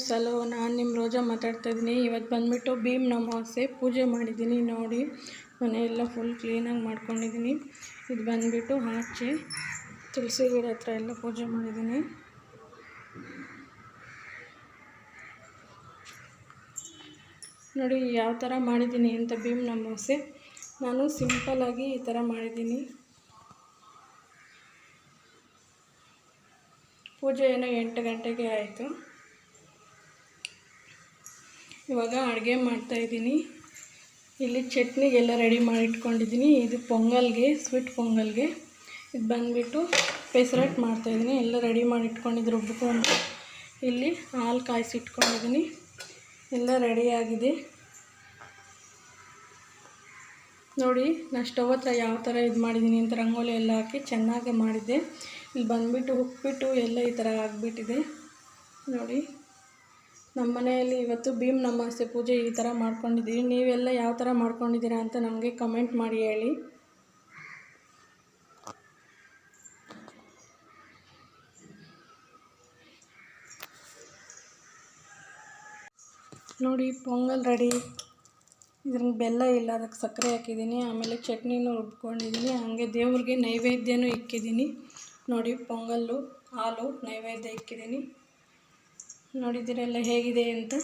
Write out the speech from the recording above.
Friends hello ನಾನು ನಿಮ್ಮ ರೋಜಾ ಮಾತಾಡ್ತಾ ಇದ್ದೀನಿ. ಇವತ್ತು ಬಂದುಬಿಟ್ಟು ಭೀಮ್ ಅಮಾವಾಸ್ಯೆ ಪೂಜೆ ಮಾಡಿದ್ದೀನಿ ನೋಡಿ. ಮನೆಯೆಲ್ಲ ಫುಲ್ ಕ್ಲೀನಾಗಿ ಮಾಡ್ಕೊಂಡಿದ್ದೀನಿ. ಇದು ಬಂದುಬಿಟ್ಟು ಆಚೆ ತುಳಸಿ ಗಿಡ ಹತ್ರ ಎಲ್ಲ ಪೂಜೆ ಮಾಡಿದ್ದೀನಿ. ನೋಡಿ, ಯಾವ ಥರ ಮಾಡಿದ್ದೀನಿ ಅಂತ ಭೀಮ್ ಅಮಾವಾಸ್ಯೆ ನಾನು ಸಿಂಪಲ್ಲಾಗಿ ಈ ಥರ ಮಾಡಿದ್ದೀನಿ. ಪೂಜೆ ಏನೋ ಎಂಟು ಗಂಟೆಗೆ ಆಯಿತು. ಇವಾಗ ಅಡುಗೆ ಮಾಡ್ತಾಯಿದ್ದೀನಿ ಇಲ್ಲಿ ಚಟ್ನಿಗೆಲ್ಲ ರೆಡಿ ಮಾಡಿ ಇಟ್ಕೊಂಡಿದ್ದೀನಿ. ಇದು ಪೊಂಗಲ್ಗೆ ಸ್ವೀಟ್ ಪೊಂಗಲ್ಗೆ. ಇದು ಬಂದುಬಿಟ್ಟು ಪೆಸರಟ್ ಮಾಡ್ತಾಯಿದ್ದೀನಿ ಎಲ್ಲ ರೆಡಿ ಮಾಡಿ ಇಟ್ಕೊಂಡಿದ್ದು ರುಬ್ಬಿಕೊಂಡು ಇಲ್ಲಿ ಹಾಲು ಕಾಯಿಸಿ ಇಟ್ಕೊಂಡಿದ್ದೀನಿ ಎಲ್ಲ ರೆಡಿಯಾಗಿದೆ ನೋಡಿ ನಾನು ಸ್ಟವ್ ಹತ್ರ ಯಾವ ಥರ ಇದು ಮಾಡಿದ್ದೀನಿ ಅಂತ ರಂಗೋಲಿ ಎಲ್ಲ ಹಾಕಿ ಚೆನ್ನಾಗಿ ಮಾಡಿದ್ದೆ. ಇಲ್ಲಿ ಬಂದುಬಿಟ್ಟು ಉಪ್ಪಿಟ್ಟು ಎಲ್ಲ ಈ ಥರ ಆಗಿಬಿಟ್ಟಿದೆ. ನೋಡಿ. ನಮ್ಮ ಮನೆಯಲ್ಲಿ ಇವತ್ತು ಭೀಮ್ ನಮಾಸೆ ಪೂಜೆ ಈ ಥರ ಮಾಡ್ಕೊಂಡಿದ್ದೀವಿ. ನೀವೆಲ್ಲ ಯಾವ ಥರ ಮಾಡ್ಕೊಂಡಿದ್ದೀರಾ ಅಂತ ನಮಗೆ ಕಮೆಂಟ್ ಮಾಡಿ ಹೇಳಿ. ನೋಡಿ, ಪೊಂಗಲ್ ರೆಡಿ. ಇದ್ರಲ್ಲಿ ಬೆಲ್ಲ ಇಲ್ಲ, ಅದಕ್ಕೆ ಸಕ್ಕರೆ ಹಾಕಿದ್ದೀನಿ. ಆಮೇಲೆ ಚಟ್ನಿನೂ ರುಬ್ಕೊಂಡಿದ್ದೀನಿ. ಹಾಗೆ ದೇವ್ರಿಗೆ ನೈವೇದ್ಯನೂ ಇಕ್ಕಿದ್ದೀನಿ. ನೋಡಿ, ಪೊಂಗಲ್ಲು, ಹಾಲು ನೈವೇದ್ಯ ಇಕ್ಕಿದ್ದೀನಿ. ನೋಡಿದ್ದೀರಲ್ಲ ಹೇಗಿದೆ ಅಂತ.